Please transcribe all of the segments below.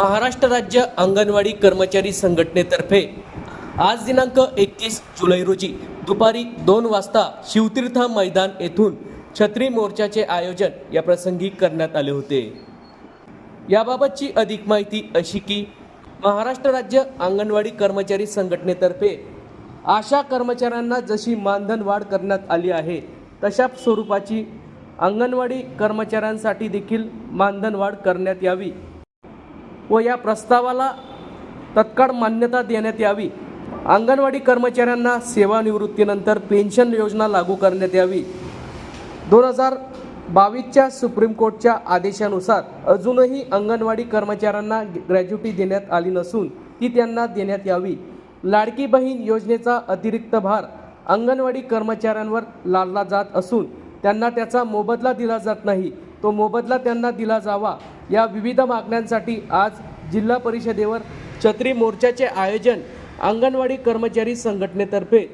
महाराष्ट्र राज्य अंगणवाडी कर्मचारी संघटनेतर्फे आज दिनांक एकतीस जुलै रोजी दुपारी दोन वाजता शिवतीर्थ मैदान येथून छत्री मोर्चाचे आयोजन या प्रसंगी करण्यात आले होते. याबाबतची अधिक माहिती अशी की महाराष्ट्र राज्य अंगणवाडी कर्मचारी संघटनेतर्फे आशा कर्मचाऱ्यांना जशी मानधन वाढ करण्यात आली आहे तशा स्वरूपाची अंगणवाडी कर्मचाऱ्यांसाठी देखील मानधन वाढ करण्यात यावी व या प्रस्तावाला तत्काळ मान्यता देण्यात यावी. अंगणवाडी कर्मचाऱ्यांना सेवानिवृत्तीनंतर पेन्शन योजना लागू करण्यात यावी. दोन हजार बावीसच्या सुप्रीम कोर्टच्या आदेशानुसार अजूनही अंगणवाडी कर्मचाऱ्यांना ग्रॅज्युटी देण्यात आली नसून ती त्यांना देण्यात यावी. लाडकी बहीण योजनेचा अतिरिक्त भार अंगणवाडी कर्मचाऱ्यांवर लादला जात असून त्यांना त्याचा मोबदला दिला जात नाही. तो मोबदला त्यांना दिला जावा या विविध मागण्यांसाठी आज जिल्हा परिषदेवर छत्री मोर्चाचे आयोजन अंगणवाडी कर्मचारी संघटनेतर्फे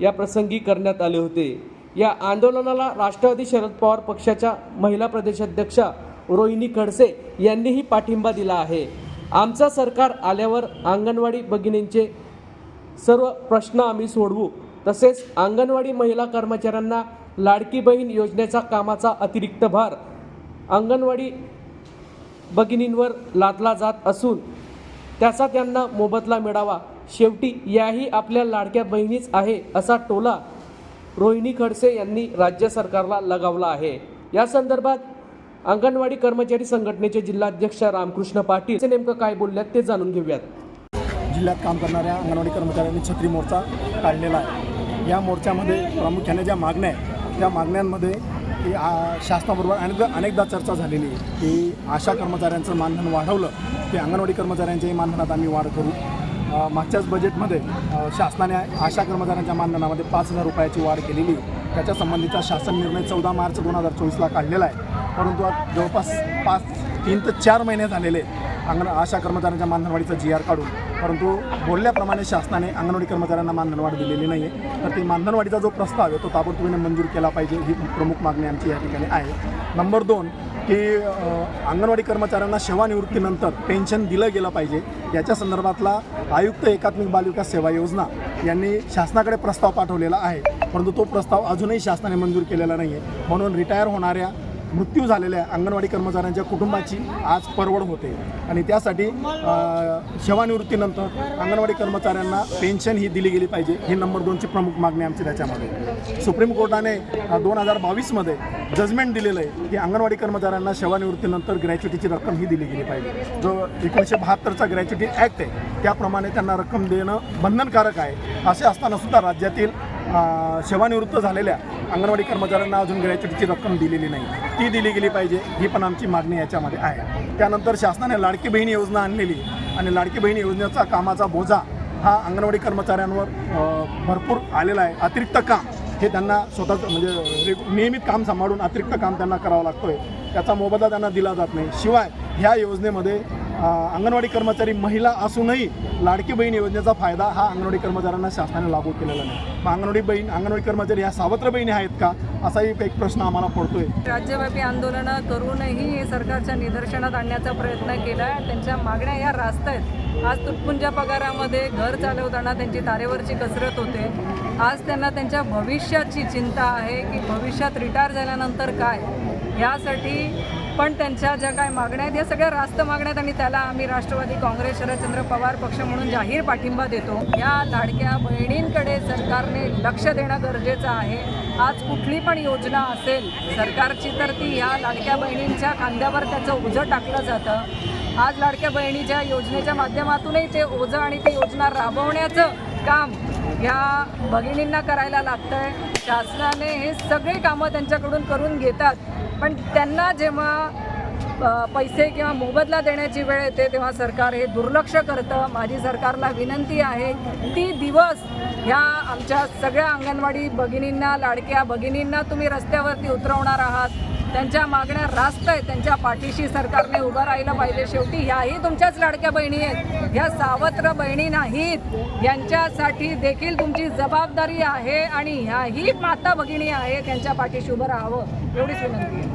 या प्रसंगी करण्यात आले होते. या आंदोलनाला राष्ट्रवादी शरद पवार पक्षाच्या महिला प्रदेशाध्यक्षा रोहिणी खडसे यांनीही पाठिंबा दिला आहे. आमचा सरकार आल्यावर अंगणवाडी भगिनींचे सर्व प्रश्न आम्ही सोडवू. तसेच अंगणवाडी महिला कर्मचाऱ्यांना लाडकी बहीण योजनेचा कामाचा अतिरिक्त भार अंगणवाडी भगिनींवर लादला जात असून त्याचा त्यांना मोबदला मिळावा. शेवटी याही आपल्या लाडक्या बहिणीच आहे असा टोला रोहिणी खडसे यांनी राज्य सरकारला लगावला आहे. या संदर्भात अंगणवाडी कर्मचारी संघटनेचे जिल्हाध्यक्ष रामकृष्ण पाटील ते नेमकं काय बोलल्यात ते जाणून घेऊयात. जिल्ह्यात काम करणाऱ्या अंगणवाडी कर्मचाऱ्यांनी छत्री मोर्चा काढलेला आहे. या मोर्चामध्ये प्रामुख्याने ज्या मागण्या आहेत त्या मागण्यांमध्ये की आ- शासनाबरोबर अनेक अनेकदा चर्चा झालेली आहे की आशा कर्मचाऱ्यांचं मानधन वाढवलं की अंगणवाडी कर्मचाऱ्यांच्याही मानधनात आम्ही वाढ करू. मागच्याच बजेटमध्ये शासनाने आशा कर्मचाऱ्यांच्या मानधनामध्ये पाच हजार रुपयाची वाढ केलेली त्याच्यासंबंधीचा त्याच्या संबंधीचा शासन निर्णय चौदा मार्च दोन हजार चोवीसला काढलेला आहे. परंतु आज जवळपास पाच तीन ते चार महिने झालेले आहेत. अंगण आशा कर्मचाऱ्यांच्या मानधनवाढीचा जी आर काढून परंतु बोलल्याप्रमाणे शासनाने अंगणवाडी कर्मचाऱ्यांना मानधनवाढ दिलेली नाही आहे तर ती मानधनवाढीचा जो प्रस्ताव आहे तो ताबडतोबीने मंजूर केला पाहिजे ही प्रमुख मागणी आमची या ठिकाणी आहे. नंबर दोन की अंगणवाडी कर्मचाऱ्यांना सेवानिवृत्तीनंतर पेन्शन दिलं गेलं पाहिजे. याच्या संदर्भातला आयुक्त एकात्मिक बालविकास सेवा योजना यांनी शासनाकडे प्रस्ताव पाठवलेला आहे. परंतु तो प्रस्ताव अजूनही शासनाने मंजूर केलेला नाही आहे म्हणून रिटायर होणाऱ्या मृत्यू झालेल्या अंगणवाडी कर्मचाऱ्यांच्या कुटुंबाची आज परवड होते. आणि त्यासाठी सेवानिवृत्तीनंतर अंगणवाडी कर्मचाऱ्यांना पेन्शन ही दिली गेली पाहिजे. ही नंबर दोनची प्रमुख मागणी आमची त्याच्यामध्ये सुप्रीम कोर्टाने दोन हजार बावीसमध्ये जजमेंट दिलेलं आहे की अंगणवाडी कर्मचाऱ्यांना सेवानिवृत्तीनंतर ग्रॅच्युटीची रक्कम ही दिली गेली पाहिजे. जो एकोणीसशे बहात्तरचा ग्रॅच्युटी ॲक्ट आहे त्याप्रमाणे त्यांना रक्कम देणं बंधनकारक आहे. असे असताना सुद्धा राज्यातील सेवानिवृत्त झालेल्या अंगणवाडी कर्मचाऱ्यांना अजून ग्रॅच्युटीची रक्कम दिलेली नाही. ती दिली गेली पाहिजे ही पण आमची मागणी याच्यामध्ये आहे. त्यानंतर शासनाने लाडकी बहीण योजना आणलेली आणि लाडकी बहीण योजनेचा कामाचा बोजा हा अंगणवाडी कर्मचाऱ्यांवर भरपूर आलेला आहे. अतिरिक्त काम हे त्यांना स्वतःच म्हणजे नियमित काम सांभाळून अतिरिक्त काम त्यांना करावं लागतो आहे त्याचा मोबदला त्यांना दिला जात नाही. शिवाय ह्या योजनेमध्ये अंगणवाडी कर्मचारी महिला असूनही लाडकी बहीण योजनेचा फायदा हा अंगणवाडी कर्मचाऱ्यांना शासनाने लागू केलेला नाही. मग अंगणवाडी बहीण अंगणवाडी कर्मचारी ह्या सावत्र बहिणी आहेत का? असाही एक प्रश्न आम्हाला पडतोय. राज्यव्यापी आंदोलनं करूनही सरकारच्या निदर्शनात आणण्याचा प्रयत्न केला आहे त्यांच्या मागण्या ह्या रास्त आहेत. आज तुटपुंजा पगारामध्ये घर चालवताना त्यांची तारेवरची कसरत होते. आज त्यांना त्यांच्या भविष्याची चिंता आहे की भविष्यात रिटायर झाल्यानंतर काय? यासाठी पण त्यांच्या ज्या काय मागण्या आहेत या सगळ्या रास्त मागण्या आहेत आणि त्याला आम्ही राष्ट्रवादी काँग्रेस शरदचंद्र पवार पक्ष म्हणून जाहीर पाठिंबा देतो. या लाडक्या बहिणींकडे सरकारने लक्ष देणं गरजेचं आहे. आज कुठली पण योजना असेल सरकारची तर ती ह्या लाडक्या बहिणींच्या खांद्यावर त्याचं ओझं टाकलं जातं. आज लाडक्या बहिणीच्या योजनेच्या माध्यमातूनही ते ओझं आणि ती योजना राबवण्याचं काम ह्या भगिनींना करायला लागतं आहे शासनाने हे सगळे कामं त्यांच्याकडून करून घेतात. पण त्यांना जेव्हा पैसे किंवा मोबदला देण्याची वेळ येते तेव्हा सरकार हे दुर्लक्ष करतं. माझी सरकारला विनंती आहे ती दिवस ह्या आमच्या सगळ्या अंगणवाडी भगिनींना लाडक्या भगिनींना तुम्ही रस्त्यावरती उतरवणार आहात. त्यांच्या मागण्या रास्त आहेत. त्यांच्या पाठीशी सरकारने उभं राहिलं पाहिजे शेवटी. ह्याही तुमच्याच लाडक्या बहिणी आहेत. ह्या सावत्र बहिणी नाहीत. यांच्यासाठी देखील तुमची जबाबदारी आहे आणि ह्याही माता भगिनी आहेत. त्यांच्या पाठीशी उभं राहावं एवढीच विनंती आहे.